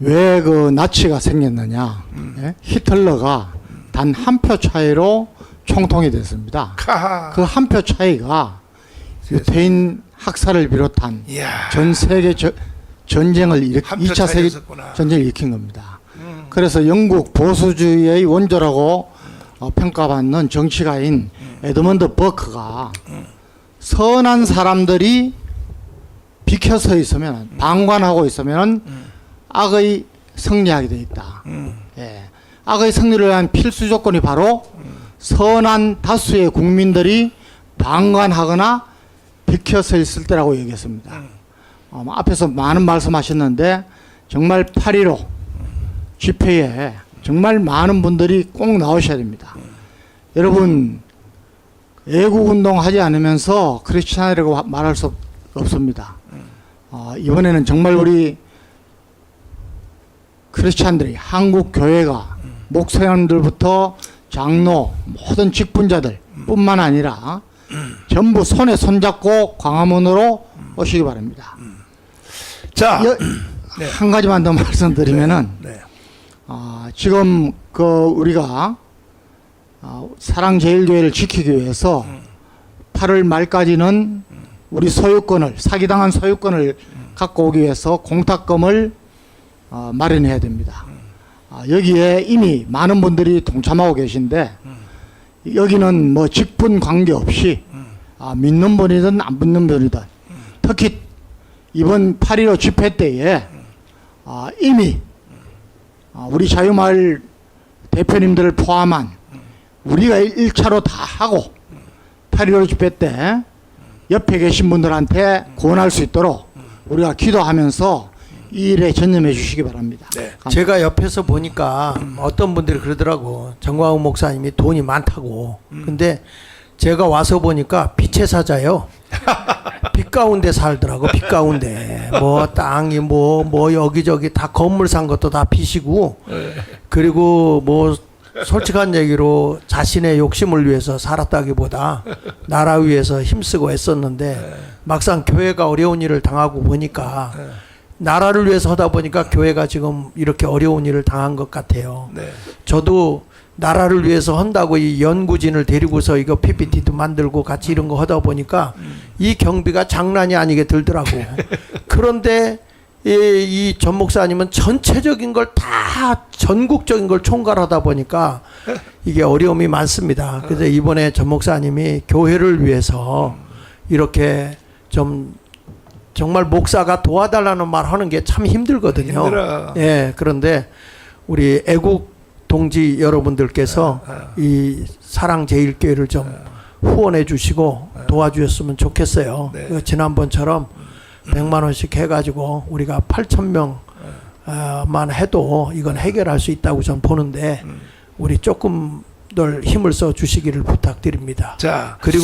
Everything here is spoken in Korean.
왜 그 나치가 생겼느냐? 예? 히틀러가 단 한 표 차이로 총통이 됐습니다. 그 한 표 차이가 유태인 학살을 비롯한 이야. 전 세계 저- 전쟁을 일으 한표 2차 세계. 전쟁을 일으킨 겁니다. 음. 그래서 영국 보수주의의 원조라고 어, 평가받는 정치가인 에드먼드 버크가 선한 사람들이 비켜서 있으면 방관하고 있으면 악의 승리하게 돼 있다. 음. 예. 악의 승리를 위한 필수 조건이 바로 선한 다수의 국민들이 방관하거나 비켜서 있을 때라고 얘기했습니다. 어, 뭐 앞에서 많은 말씀하셨는데 정말 8.15 집회에 정말 많은 분들이 꼭 나오셔야 됩니다. 여러분 애국 운동 하지 않으면서 크리스찬이라고 말할 수 없- 없습니다. 어, 이번에는 정말 우리 크리스찬들이 한국 교회가 목사님들부터 장로 모든 직분자들 뿐만 아니라 전부 손에 손잡고 광화문으로 오시기 바랍니다. 자. 여- 한 가지만 더 말씀드리면은 네. 아, 지금 그 우리가 아, 사랑제일교회를 지키기 위해서 8월 말까지는 우리 소유권을 사기당한 소유권을 갖고 오기 위해서 공탁금을 어, 마련해야 됩니다. 아, 여기에 이미 많은 분들이 동참하고 계신데 여기는 뭐 직분 관계 없이 아, 믿는 분이든 안 믿는 분이든 특히 이번 8.15 집회 때에 아, 이미 아, 우리 자유마을 대표님들을 포함한 우리가 1차로 다 하고 8.15 집회 때 옆에 계신 분들한테 구원할 수 있도록 우리가 기도하면서 이 일에 전념해 주시기 바랍니다. 네. 제가 옆에서 보니까 어떤 분들이 그러더라고. 정광훈 목사님이 돈이 많다고. 근데 제가 와서 보니까 빛의 사자요. 빛 가운데 살더라고. 빛 가운데. 뭐 땅이 뭐뭐 여기저기 다 건물 산 것도 다 빛이고. 그리고 뭐 솔직한 얘기로 자신의 욕심을 위해서 살았다기보다 나라 위해서 힘쓰고 애썼는데 막상 교회가 어려운 일을 당하고 보니까 나라를 위해서 하다 보니까 교회가 지금 이렇게 어려운 일을 당한 것 같아요. 네. 저도 나라를 위해서 한다고 이 연구진을 데리고서 이거 PPT도 만들고 같이 이런 거 하다 보니까 이 경비가 장난이 아니게 들더라고. 그런데 이전 목사님은 전체적인 걸 다 전국적인 걸 총괄하다 보니까 이게 어려움이 많습니다. 그래서 이번에 전 목사님이 교회를 위해서 이렇게 좀 정말 목사가 도와달라는 말 하는 게 참 힘들거든요. 힘들어. 예, 그런데 우리 애국 동지 여러분들께서 이 사랑 제일교회를 좀 후원해 주시고 도와주셨으면 좋겠어요. 네. 그 지난번처럼 100만 원씩 해가지고 우리가 8천 명만 해도 이건 해결할 수 있다고 전 보는데 우리 조금 덜 힘을 써 주시기를 부탁드립니다. 자. 그리고